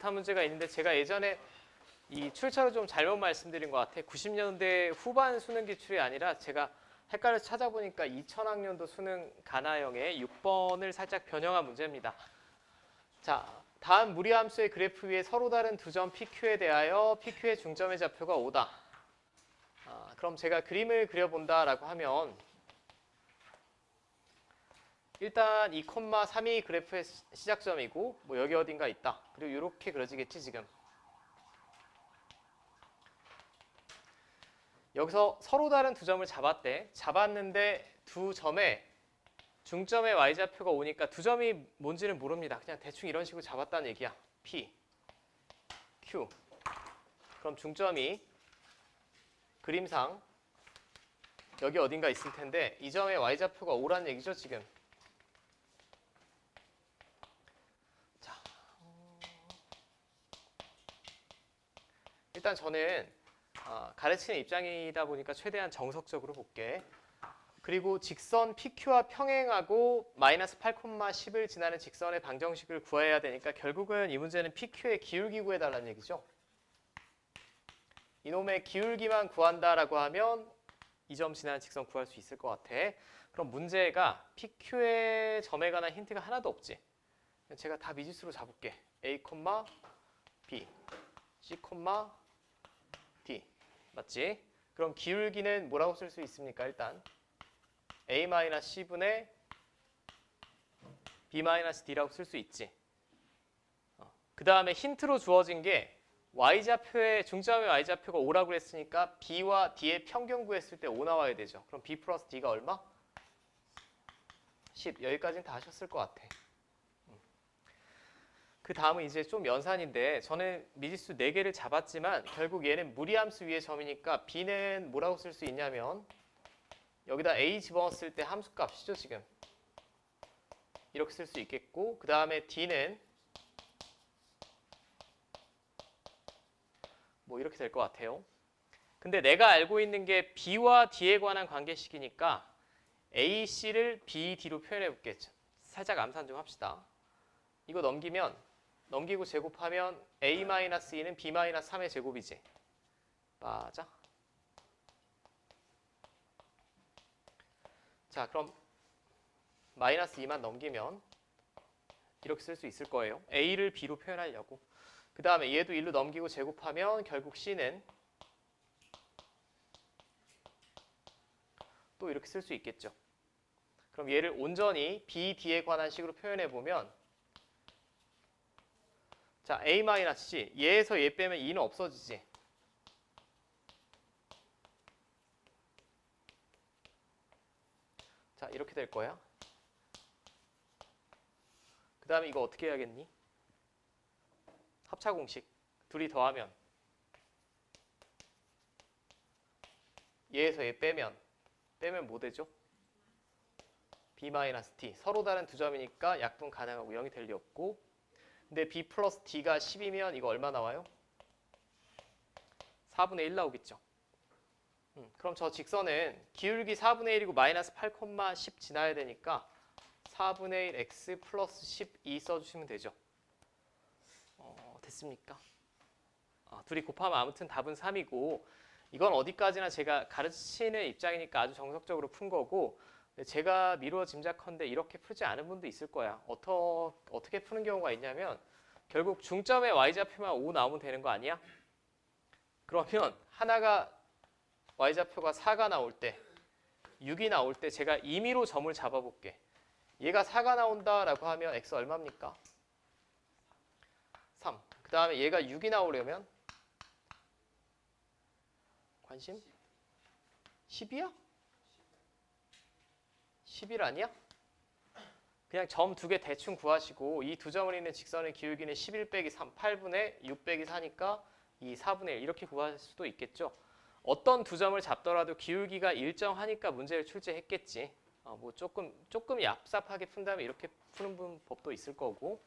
비슷한 문제가 있는데 제가 예전에 이 출처를 좀 잘못 말씀드린 것 같아. 90년대 후반 수능 기출이 아니라 제가 헷갈려서 찾아보니까 2000학년도 수능 가나형의 6번을 살짝 변형한 문제입니다. 자, 다음 무리함수의 그래프 위에 서로 다른 두 점 PQ에 대하여 PQ의 중점의 좌표가 5다. 아, 그럼 제가 그림을 그려본다라고 하면 일단 2,3이 그래프의 시- 시작점이고 뭐 여기 어딘가 있다. 그리고 이렇게 그려지겠지 지금. 여기서 서로 다른 두 점을 잡았대. 잡았는데 두 점에 중점의 y좌표가 오니까 두 점이 뭔지는 모릅니다. 그냥 대충 이런 식으로 잡았다는 얘기야. P, Q. 그럼 중점이 그림상 여기 어딘가 있을 텐데 이 점의 y좌표가 5라는 얘기죠 지금. 일단 저는 아, 가르치는 입장이다 보니까 최대한 정석적으로 볼게. 그리고 직선 PQ와 평행하고 마이너스 8,10을 지나는 직선의 방정식을 구해야 되니까 결국은 이 문제는 PQ의 기울기 구해달라는 얘기죠. 이놈의 기울기만 구한다라고 하면 이 점 지나는 직선 구할 수 있을 것 같아. 그럼 문제가 PQ의 점에 관한 힌트가 하나도 없지. 제가 다 미지수로 잡을게. A, B, C, D. 맞지? 그럼 기울기는 뭐라고 쓸 수 있습니까? 일단 A-C분의 B-D라고 쓸 수 있지. 그 다음에 힌트로 주어진 게 y좌표의 중점의 y좌표가 5라고 그랬으니까 b와 d의 평균 구했을 때 5 나와야 되죠. 그럼 b 플러스 d가 얼마? 10. 여기까지는 다 하셨을 것 같아. 그 다음은 이제 좀 연산인데 저는 미지수 4개를 잡았지만 결국 얘는 무리함수 위의 점이니까 b는 뭐라고 쓸 수 있냐면 여기다 a 집어넣었을 때 함수 값이죠 지금. 이렇게 쓸 수 있겠고 그 다음에 d는 뭐 이렇게 될 것 같아요. 근데 내가 알고 있는 게 b와 d에 관한 관계식이니까 a, c를 b, d로 표현해 볼게 살짝 암산 좀 합시다. 이거 넘기면 넘기고 제곱하면 a-2는 b-3의 제곱이지 맞아? 자 그럼 마이너스 2만 넘기면 이렇게 쓸 수 있을 거예요. a를 b로 표현하려고. 그 다음에 얘도 1로 넘기고 제곱하면 결국 c는 또 이렇게 쓸 수 있겠죠. 그럼 얘를 온전히 b, d에 관한 식으로 표현해 보면 자 a-c 얘에서 얘 빼면 2는 없어지지. 자 이렇게 될 거야. 그 다음에 이거 어떻게 해야겠니? 합차 공식 둘이 더하면 얘에서 얘 빼면 빼면 뭐 되죠? b-t 서로 다른 두 점이니까 약분 가능하고 0이 될 리 없고 근데 b 플러스 d가 10이면 이거 얼마 나와요? 4분의 1 나오겠죠. 음, 그럼 저 직선은 기울기 4분의 1이고 마이너스 8,10 지나야 되니까 4분의 1 x 플러스 12 써주시면 되죠. 어, 됐습니까? 아, 둘이 곱하면 아무튼 답은 3이고 이건 어디까지나 제가 가르치는 입장이니까 아주 정석적으로 푼 거고 제가 미루어 짐작컨대 이렇게 풀지 않은 분도 있을 거야. 어떠, 어떻게 푸는 경우가 있냐면 결국 중점의 y좌표만 5 나오면 되는 거 아니야? 그러면 하나가 y좌표가 4가 나올 때 6이 나올 때 제가 임의로 점을 잡아볼게. 얘가 4가 나온다라고 하면 x 얼마입니까? 3. 그 다음에 얘가 6이 나오려면 관심? 10이야? 11 아니야? 그냥 점 두 개 대충 구하시고 이 두 점을 있는 직선의 기울기는 11 빼기 3, 8분의 6 빼기 4니까 이 4분의 1 이렇게 구할 수도 있겠죠. 어떤 두 점을 잡더라도 기울기가 일정하니까 문제를 출제했겠지. 어, 뭐 조금 조금 얍삽하게 푼다면 이렇게 푸는 분- 법도 있을 거고.